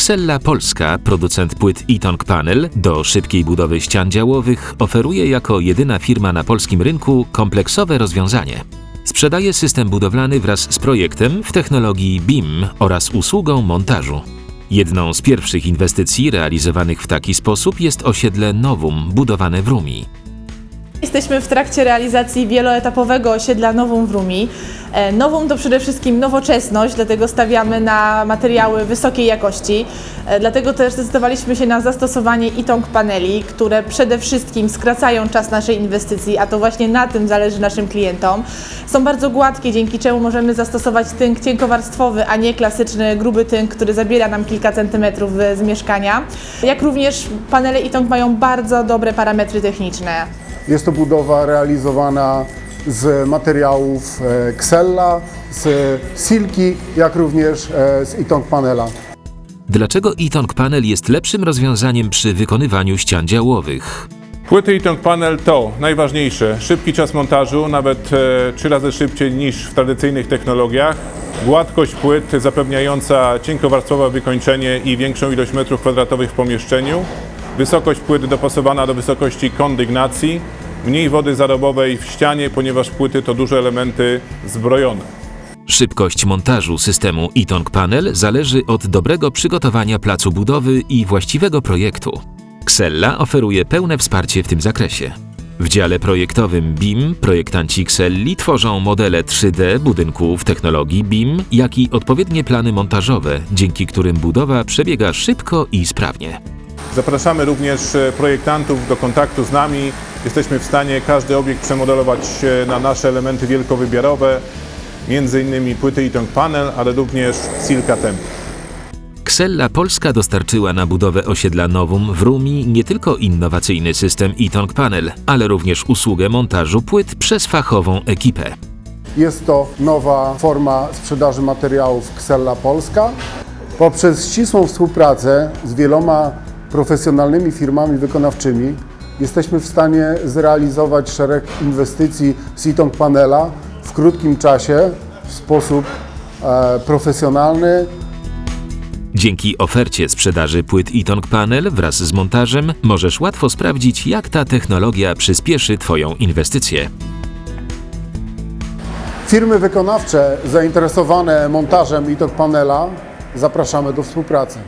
Xella Polska, producent płyt Itong Panel, do szybkiej budowy ścian działowych oferuje jako jedyna firma na polskim rynku kompleksowe rozwiązanie. Sprzedaje system budowlany wraz z projektem w technologii BIM oraz usługą montażu. Jedną z pierwszych inwestycji realizowanych w taki sposób jest osiedle Nowum, budowane w Rumi. Jesteśmy w trakcie realizacji wieloetapowego osiedla Nowum w. E, Nowum to przede wszystkim nowoczesność, dlatego stawiamy na materiały wysokiej jakości. E, Dlatego też zdecydowaliśmy się na zastosowanie itong paneli, które przede wszystkim skracają czas naszej inwestycji, a to właśnie na tym zależy naszym klientom. Są bardzo gładkie, dzięki czemu możemy zastosować tynk cienkowarstwowy, a nie klasyczny gruby tynk, który zabiera nam kilka centymetrów e, z mieszkania. Jak również panele itong mają bardzo dobre parametry techniczne. Jest to budowa realizowana z materiałów e, Xella, z Silki, jak również e, z Itong Panela. Dlaczego Itong Panel jest lepszym rozwiązaniem przy wykonywaniu ścian działowych? Płyty Itong Panel to najważniejsze szybki czas montażu, nawet e, trzy razy szybciej niż w tradycyjnych technologiach. Gładkość płyt zapewniająca cienkowarstwowe wykończenie i większą ilość metrów kwadratowych w pomieszczeniu. Wysokość płyt dopasowana do wysokości kondygnacji. Mniej wody zarobowej w ścianie, ponieważ płyty to duże elementy zbrojone. Szybkość montażu systemu Itong Panel zależy od dobrego przygotowania placu budowy i właściwego projektu. Xella oferuje pełne wsparcie w tym zakresie. W dziale projektowym BIM projektanci Xelli tworzą modele 3D budynków technologii BIM, jak i odpowiednie plany montażowe, dzięki którym budowa przebiega szybko i sprawnie. Zapraszamy również e, projektantów do kontaktu z nami. Jesteśmy w stanie każdy obiekt przemodelować e, na nasze elementy wielkowymiarowe, między innymi płyty Itong Panel, ale również Silka Temp. Xella Polska dostarczyła na budowę osiedla Nowum w Rumi nie tylko innowacyjny system Itong Panel, ale również usługę montażu płyt przez fachową ekipę. Jest to nowa forma sprzedaży materiałów Xella Polska. Poprzez ścisłą współpracę z wieloma profesjonalnymi firmami wykonawczymi jesteśmy w stanie zrealizować szereg inwestycji z Itong Panela w krótkim czasie w sposób e, profesjonalny, Dzięki ofercie sprzedaży płyt Itong Panel wraz z montażem możesz łatwo sprawdzić, jak ta technologia przyspieszy Twoją inwestycję. Firmy wykonawcze zainteresowane montażem Itong Panela zapraszamy do współpracy.